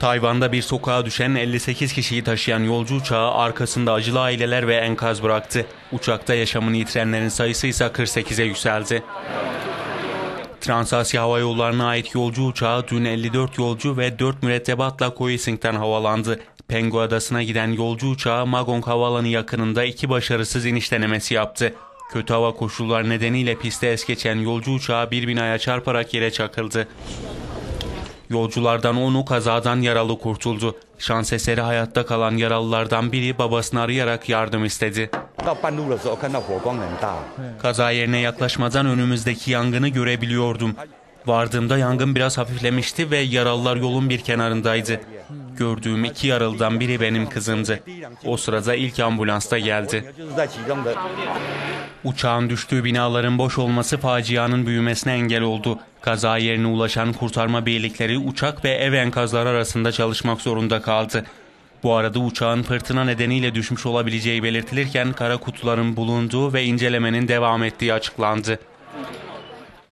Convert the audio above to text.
Tayvan'da bir sokağa düşen 58 kişiyi taşıyan yolcu uçağı arkasında acılı aileler ve enkaz bıraktı. Uçakta yaşamını yitirenlerin sayısı ise 48'e yükseldi. Transasya Hava Yolları'na ait yolcu uçağı dün 54 yolcu ve 4 mürettebatla Koyising'den havalandı. Pengu Adası'na giden yolcu uçağı Magong Havaalanı yakınında iki başarısız iniş denemesi yaptı. Kötü hava koşulları nedeniyle piste es geçen yolcu uçağı bir binaya çarparak yere çakıldı. Yolculardan 10'u kazadan yaralı kurtuldu. Şans eseri hayatta kalan yaralılardan biri babasını arayarak yardım istedi. Kaza yerine yaklaşmadan önümüzdeki yangını görebiliyordum. Vardığımda yangın biraz hafiflemişti ve yaralılar yolun bir kenarındaydı gördüğüm iki yaralıdan biri benim kızımdı. O sırada ilk ambulans da geldi. Uçağın düştüğü binaların boş olması facianın büyümesine engel oldu. Kaza yerine ulaşan kurtarma birlikleri uçak ve ev enkazları arasında çalışmak zorunda kaldı. Bu arada uçağın fırtına nedeniyle düşmüş olabileceği belirtilirken kara kutuların bulunduğu ve incelemenin devam ettiği açıklandı.